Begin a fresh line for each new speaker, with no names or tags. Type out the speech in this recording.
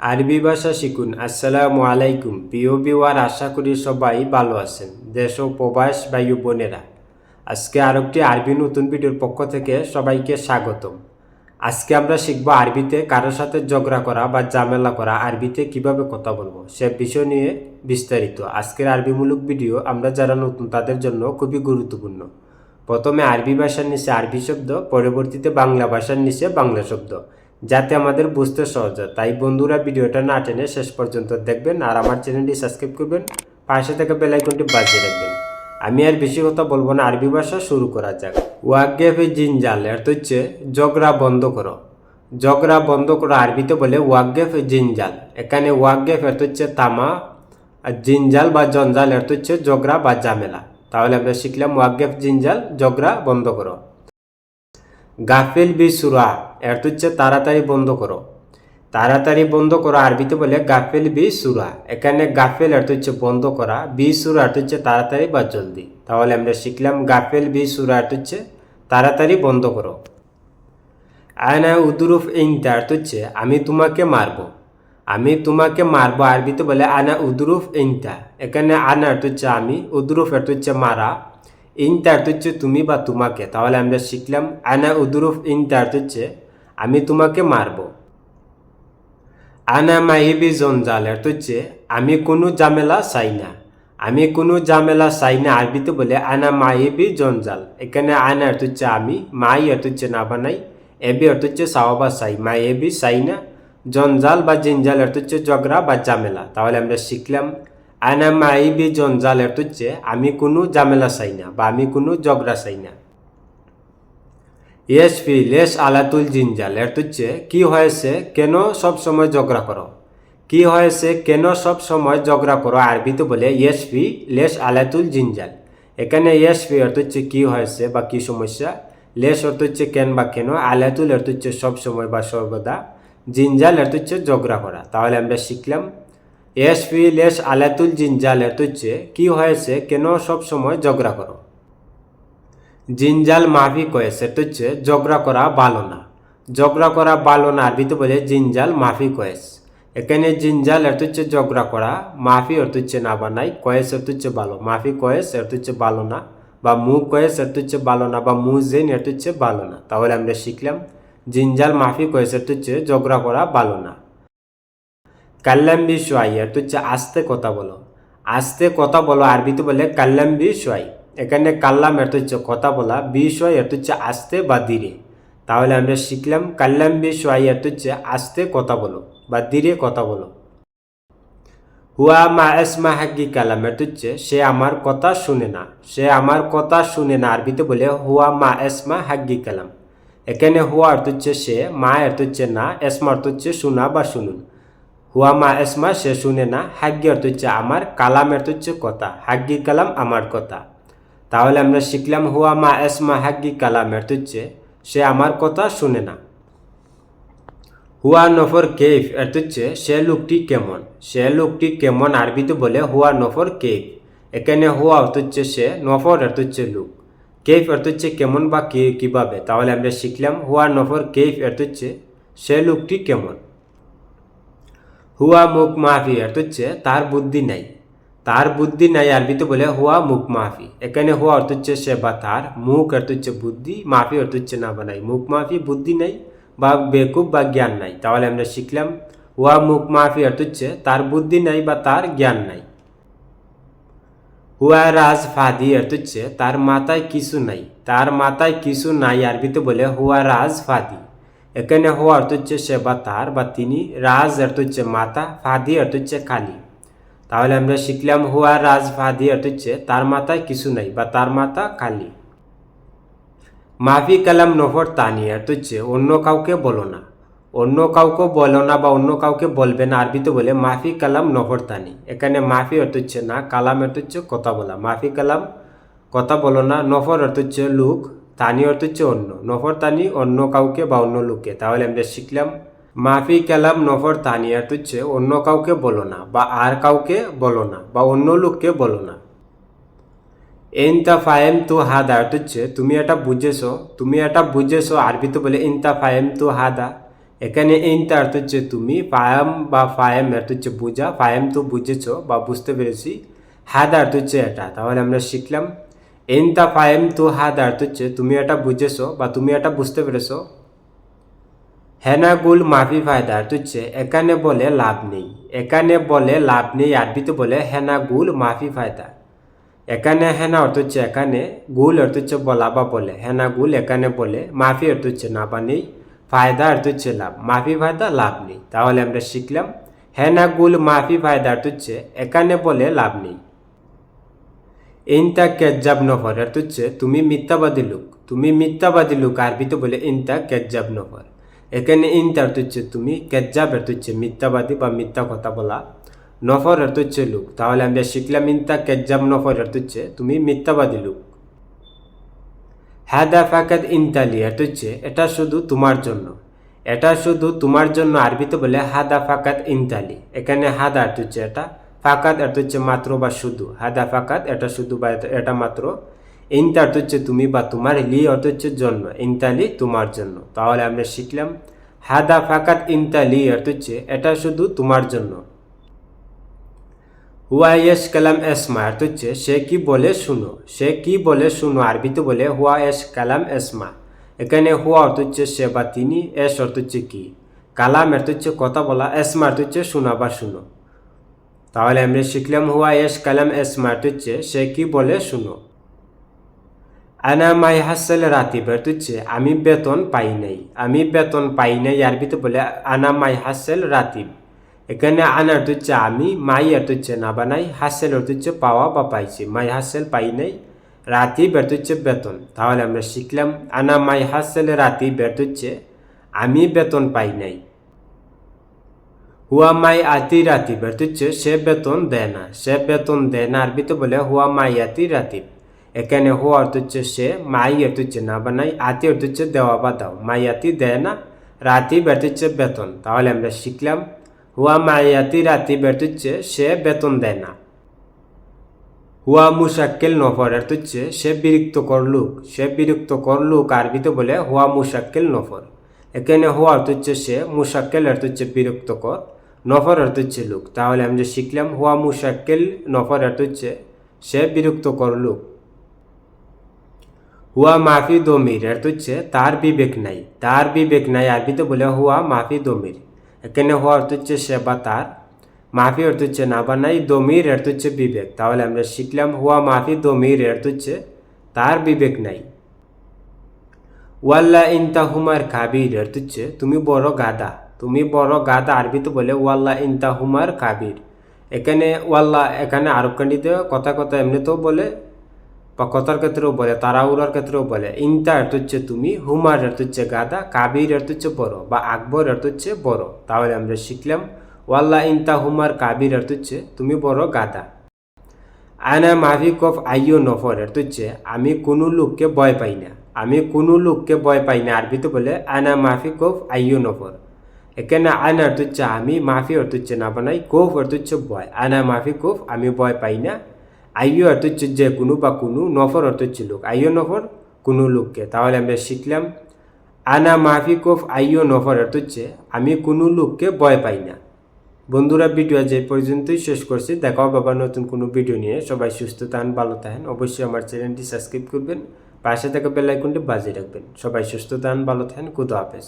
আরবি ভাষা শিখুন। আসসালামু আলাইকুম। প্রিয় বিওয়ার আশা করি সবাই ভালো আছেন, দেশ ও প্রবাস ও বোনেরা। আজকে আরেকটি আরবি নতুন ভিডিওর পক্ষ থেকে সবাইকে স্বাগতম। আজকে আমরা শিখব আরবিতে কারোর সাথে ঝগড়া করা বা জামেলা করা, আরবিতে কীভাবে কথা বলব সে বিষয় নিয়ে বিস্তারিত। আজকের আরবিমূলক ভিডিও আমরা যারা নতুন তাদের জন্য খুবই গুরুত্বপূর্ণ। প্রথমে আরবি ভাষার নিচে আরবি শব্দ, পরবর্তীতে বাংলা ভাষার নিচে বাংলা শব্দ। যাতে আমাদের বুঝতে সহজ হয়। তাই বন্ধুরা, ভিডিওটা না টেনে শেষ পর্যন্ত দেখবেন আর আমার চ্যানেলটি সাবস্ক্রাইব করবেন। পাশে থেকে বেল আইকনটি বাজিয়ে রাখবেন। আমি আর বেশি কথা বলব না, আরবি ভাষা শুরু করা যাক। ওয়াগেফে জিনজাল এর হচ্ছে জগরা বন্ধ করো। জগরা বন্ধ করো, আরবিতে বলে ওয়াগেফ জিনজাল এখানে ওয়াগেফ এর হচ্ছে তামা, আর জিনজাল বা জঞ্জাল এর হচ্ছে জগরা বা জামেলা। তাহলে আমরা শিখলাম ওয়াগেফ জিনজাল জগরা বন্ধ করো। গাফেল বি সুরা, এর হচ্ছে তাড়াতাড়ি বন্ধ করো। তাড়াতাড়ি বন্ধ করো, আরবিতে বলে গাফেল বি সুরা, এখানে গাফেল অর্থ হচ্ছে বন্ধ করা, বি সুরা অর্থ হচ্ছে তাড়াতাড়ি বা জলদি। তাহলে আমরা শিখলাম গাফেল বি সুরা অর্থ হচ্ছে তাড়াতাড়ি বন্ধ করো। আয়না উদুরুফ ইংটা অর্থ হচ্ছে আমি তোমাকে মারবো। আমি তোমাকে মারবো, আরবিতে বলে আনা উদুরুফ ইংটা এখানে আনা অর্থ হচ্ছে আমি, উদুরুফ অর্থ হচ্ছে মারা। ইংটা অর্থ হচ্ছে তুমি বা তোমাকে। তাহলে আমরা শিখলাম, আনা উদুরুফ ইংটা অর্থ হচ্ছে আমি তোমাকে মারবো। আনা মাহিবি জঞ্জাল অর্থ হচ্ছে আমি কোনো ঝামেলা চাই না। আমি কোনো ঝামেলা চাই না আরবিতে বলে, আনা মাহিবি জঞ্জাল এখানে আনা অর্থ হচ্ছে আমি মাই অর্থ হচ্ছে না বানাই এবি অর্থ হচ্ছে সাওয়াবা চাই মাই এবি চাই না। জঞ্জাল বা জিনজাল অর্থ হচ্ছে ঝগড়া বা ঝামেলা তাহলে আমরা শিখলাম আনা মাহিবি জঞ্জাল অর্থ হচ্ছে আমি কোনো ঝামেলা চাই না বা আমি কোনো ঝগড়া চাই না। ইয়েস ফি লেস আলাতুল জিনজাল এর হচ্ছে কি হয়েছে, কেন সব সময় ঝগড়া করো? কি হয়েছে, কেন সব সময় ঝগড়া করো আরবিতে বলে ইয়েস ফি লেস আলাতুল জিনজাল এখানে ইয়েস ফি অর্থ হচ্ছে কি হয়েছে বা কি সমস্যা? লেস অর্থ হচ্ছে কেন বা কেন? আলাতুল অর্থ হচ্ছে সব সময় বা সর্বদা জিনজাল অর্থ হচ্ছে ঝগড়া করা। তাহলে আমরা শিখলাম ইয়েস ফি লেস আলাতুল জিনজাল হচ্ছে কি হয়েছে, কেন সব সময় ঝগড়া করো? জিনজাল মাফি কয়ে সেটা হচ্ছে ঝগড়া করা ভালো না। ঝগড়া করা ভালো না আরবিতে বলে জিনজাল মাফি কয়েস এখানে জিনজাল এর হচ্ছে ঝগড়া করা, মাফি অর্থ হচ্ছে না বানাই কয়েস অর্থ হচ্ছে ভালো, মাফি কয়েস এর হচ্ছে ভালো না, বা মু কয়েস এর ভালো না, বা মু জেন এর হচ্ছে ভালো না। তাহলে আমরা শিখলাম জিনজাল মাফি কয়েস এর হচ্ছে ঝগড়া করা ভালো না। কাল্লাম্বি সোয়াই, এর হচ্ছে আস্তে কথা বলো। আস্তে কথা বলো আরবিতে বলে কাল্লাম্বি সোয়াই। এখানে কাল্লাম এর হচ্ছে কথা বলা বিষয় এর হচ্ছে আস্তে বা ধীরে। তাহলে আমরা শিখলাম কাল্লাম বিষয় এর হচ্ছে আস্তে কথা বলো বা ধীরে কথা বলো। হুয়া মা এসমা হাগি কালাম এর হচ্ছে, সে আমার কথা শুনে না। সে আমার কথা শুনে না আরবিতে বলে হুয়া মা এসমা হাগি কালাম। এখানে হুয়া অর্থ হচ্ছে সে, মা অর্থ হচ্ছে না এসমা অর্থ হচ্ছে শোনা বা শুনুন। হুয়া মা এসমা সে শুনে না হাগ্গি অর্থ হচ্ছে আমার কালাম অর্থ হচ্ছে কথা হাগ্গি কালাম আমার কথা তাহলে আমরা শিখলাম হুয়া মা এসমা হাগ্গি কালাম এর হচ্ছে সে আমার কথা শুনে না হুয়া নফর কেফ এর হচ্ছে সে লোকটি কেমন সে লোকটি কেমন আরবিতে বলে হুয়া নফর কেফ এখানে হুয়া অর্থ হচ্ছে সে নফর অর্থ হচ্ছে লোক কেফ অর্থ হচ্ছে কেমন বা কে কীভাবে তাহলে আমরা শিখলাম হুয়া নফর কেফ অর্থ হচ্ছে সে লোকটি কেমন হুয়া মুখ মাহফি অর্থ হচ্ছে তার বুদ্ধি নাই। তার বুদ্ধি নাই আরবিতে বলে হুয়া মুখ মাফি। এখানে হুয়া অর্থ হচ্ছে সে বা তার, মুখ অর্থ হচ্ছে বুদ্ধি, মাফি অর্থ হচ্ছে না বানাই মুখ মাফি বুদ্ধি নাই বা বেকুব বা জ্ঞান নাই। তাহলে আমরা শিখলাম হুয়া মুখ মাফি অর্থ হচ্ছে তার বুদ্ধি নাই বা তার জ্ঞান নাই। হুয়া রাজ ফাদি অর্থ হচ্ছে তার মাথায় কিছু নাই। তার মাথায় কিছু নাই আরবিতে বলে হুয়া রাজ ফাদি। এখানে হুয়া অর্থ হচ্ছে সে বা তার বা তিনি রাজ অর্থ হচ্ছে মাথা ফাদি অর্থ হচ্ছে খালি তাহলে আমরা শিখলাম হুয়া রাজ ফাদি অর্থ হচ্ছে তার মাথায় কিছু নাই বা তার মাথা খালি মাফি কালাম নফর তানি অর্থ হচ্ছে অন্য কাউকে বলো না অন্য কাউকে বলো না বা অন্য কাউকে বলবে না আরবিতে বলে মাফি কালাম নফর তানি এখানে মাফি অর্থ হচ্ছে না কালাম অর্থ হচ্ছে কথা বলা মাফি কালাম কথা বলো না নফর অর্থ হচ্ছে লুক তানি অর্থ হচ্ছে অন্য, নফর তানি অন্য কাউকে বা অন্য লোককে। তাহলে আমরা শিখলাম, মাফি কালাম নফর তানি অর্থ হচ্ছে অন্য কাউকে বলো না, বা আর কাউকে বলো না, বা অন্য লোককে বলো না। ইনতা ফায়েম তু হাদা অর্থ হচ্ছে, তুমি এটা বুঝেছ, তুমি এটা বুঝেছ আরবিতে বলে ইনতা ফায়েম তু হাদা। এখানে ইনটা অর্থ হচ্ছে তুমি, ফায়াম বা ফায়াম অর্থ হচ্ছে বুঝা, ফায়াম তো বুঝেছ বা বুঝতে পেরেছি। হাদা অর্থ হচ্ছে এটা, তাহলে আমরা শিখলাম ইনতা ফায়াম তো হাদা অর্থ হচ্ছে তুমি এটা বুঝেছ বা তুমি এটা বুঝতে পেরেছ হেনাগুল মাফি ফায়দা অর্থ হচ্ছে এখানে বলে লাভ নেই এখানে বলে লাভ নেই আরবিতে বলে হেনাগুল মাফি ফায়দা এখানে হেনা অর্থ হচ্ছে এখানে গুল অর্থ হচ্ছে বলা বা বলে হেনা গুল এখানে বলে মাফি অর্থ হচ্ছে না বা নেই ফায়দা অর্থ হচ্ছে লাভ মাফি ফায়দা লাভ নেই তাহলে আমরা শিখলাম হেনা গুল মাফি ফায়দা অর্থ হচ্ছে এখানে বলে লাভ নেই ইনতা কেজাব নফর অর্থ হচ্ছে তুমি মিথ্যাবাদী লোক। তুমি মিথ্যাবাদী লোক আরবিতে বলে ইনতা কেজাব নফর। এখানে ইনতা অর্থ হচ্ছে তুমি কেজাব অর্থ হচ্ছে মিথ্যাবাদী বা মিথ্যা কথা বলা। নফর অর্থ হচ্ছে লোক। তাহলে আমরা শিখলাম ইনতা কেজাব নফর অর্থ হচ্ছে তুমি মিথ্যাবাদী লোক। হ্যাদা ফাকাদ ইনতালি অর্থ হচ্ছে এটা শুধু তোমার জন্য। এটা শুধু তোমার জন্য আরবিতে বলে হাদা ফাকাত ইনতালি এখানে হাদা হচ্ছে এটা। ফাকাত অর্থ হচ্ছে মাত্র বা শুধু। হাদা ফাকাত এটা শুধু বা এটা- এটা মাত্র। ইনতা অর্থ হচ্ছে তুমি বা তোমার লি অর্থ হচ্ছে জন্য। ইনতালি তোমার জন্য। তাহলে আমরা শিখলাম, হাদা ফাকাত ইনতালি অর্থ হচ্ছে এটা শুধু তোমার জন্য। হুয়া এস কালাম এসমা অর্থ হচ্ছে সে কি বলে শুনো। সে কি বলে শুনো, আরবিতে বলে হুয়া এস কালাম এসমা। এখানে হুয়া অর্থ হচ্ছে সে বা তিনি, এস অর্থ হচ্ছে কি। কালাম অর্থ হচ্ছে কথা বলা, এসমা অর্থ হচ্ছে শোনা বা শুনো। তাহলে আমরা শিখলাম হুয়া এস কালাম এস অর্থ হচ্ছে সে কি বলে শুনো। আনা মাই হাসেল রাতি অর্থ হচ্ছে আমি বেতন পাই নাই। আমি বেতন পাই নাই আর আরবিতে বলে আনা মাই হাসেল রাতিব এখানে আনা অর্থ হচ্ছে আমি, মাই আর হচ্ছে না বানাই, হাসেল হচ্ছে পাওয়া বা পাইছি। মাই হাসেল পাই নাই, রাতি অর্থ হচ্ছে বেতন। তাহলে আমরা শিখলাম, আনা মাই হাসেল রাতিব অর্থ হচ্ছে আমি বেতন পাই নাই। হুয়া মাই আতি রাতিব অর্থ হচ্ছে সে বেতন দেয় না সে বেতন দেয় না আরবিতে বলে হুয়া মাই আতি রাতিব এখানে হুয়া অর্থ হচ্ছে সে মাই অর্থ হচ্ছে না বানাই আতি অর্থ হচ্ছে দেওয়া বা দাও মাই আতি দেয় না রাতিব অর্থ হচ্ছে বেতন তাহলে আমরা শিখলাম হুয়া মাই আতি রাতিব অর্থ হচ্ছে সে বেতন দেয় না হুয়া মুশাক্কেল নফর অর্থ হচ্ছে সে বিরক্ত কর লোক সে বিরক্ত কর লোক আরবিতে বলে হুয়া মুশাক্কেল নফর এখানে হুয়া অর্থ হচ্ছে সে মুশাক্কেল অর্থ হচ্ছে বিরক্ত কর নফর অর্থ হচ্ছে লোক। তাহলে আমি যে শিখলাম, হুয়া মুশাক্কেল নফর অর্থ হচ্ছে সে বিরক্ত লোক। হুয়া মাফি দমির অর্থ হচ্ছে তার বিবেক নাই। তার বিবেক নাই আরবিতে বলে হুয়া মাফি দমির। এখানে হুয়া অর্থ হচ্ছে সে বা তার, মাফি অর্থ হচ্ছে না বা নাই, দমির অর্থ হচ্ছে বিবেক। তাহলে আমরা শিখলাম, হুয়া মাফি দমির অর্থ হচ্ছে তার বিবেক নাই। ওয়াল্লা ইনতা হুমার কাবির অর্থ হচ্ছে তুমি বড় গাদা তুমি বড় গাদা আরবিতে বলে, ওয়াল্লা ইনতা হুমার কাবির। এখানে, ওয়াল্লা এখানে আরব কান্ডিতে কথা কথা এমনিতেও বলে বা কথার ক্ষেত্রেও বলে, তারাউরার ক্ষেত্রেও বলে। ইনতা অর্থ হচ্ছে তুমি, হুমার অর্থ হচ্ছে গাদা কাবির এর হচ্ছে বড়, বা আকবর অর্থ হচ্ছে বড়। তাহলে আমরা শিখলাম, ওয়াল্লা ইনতা হুমার কাবির এর হচ্ছে তুমি বড় গাদা আয়না মাফিক অফ আইও নফর এর হচ্ছে, আমি কোনো লোককে ভয় পাই না। আমি কোনো লোককে ভয় পাই না, আরবিতে বলে আয়না মাফিক অফ আইও নফর। এখানে আনা অর্থ হচ্ছে আমি মাফি অর্থ হচ্ছে না বানাই, কোফ অর্থ হচ্ছে ভয় আনা, মাফি, কোফ, আমি ভয় পাই না। আইও অর্থ হচ্ছে যে কোনো বা কোনো, নফর অর্থ হচ্ছে লোক। আইও নফর, কোনো লোককে। তাহলে আমরা শিখলাম, আনা, মাফি, কোফ আইও নফর অর্থ হচ্ছে আমি কোনো লোককে ভয় পাই না। বন্ধুরা, ভিডিও যে পর্যন্তই শেষ করছি। দেখাও বাবা নতুন কোনো ভিডিও নিয়ে। সবাই সুস্থ থাকেন, ভালো থাকেন। অবশ্যই আমার চ্যানেলটি সাবস্ক্রাইব করবেন। পাশে থাকা বেল আইকনটি বাজিয়ে রাখবেন। সবাই সুস্থ থাকেন, ভালো থাকেন। খুদা হাফেজ।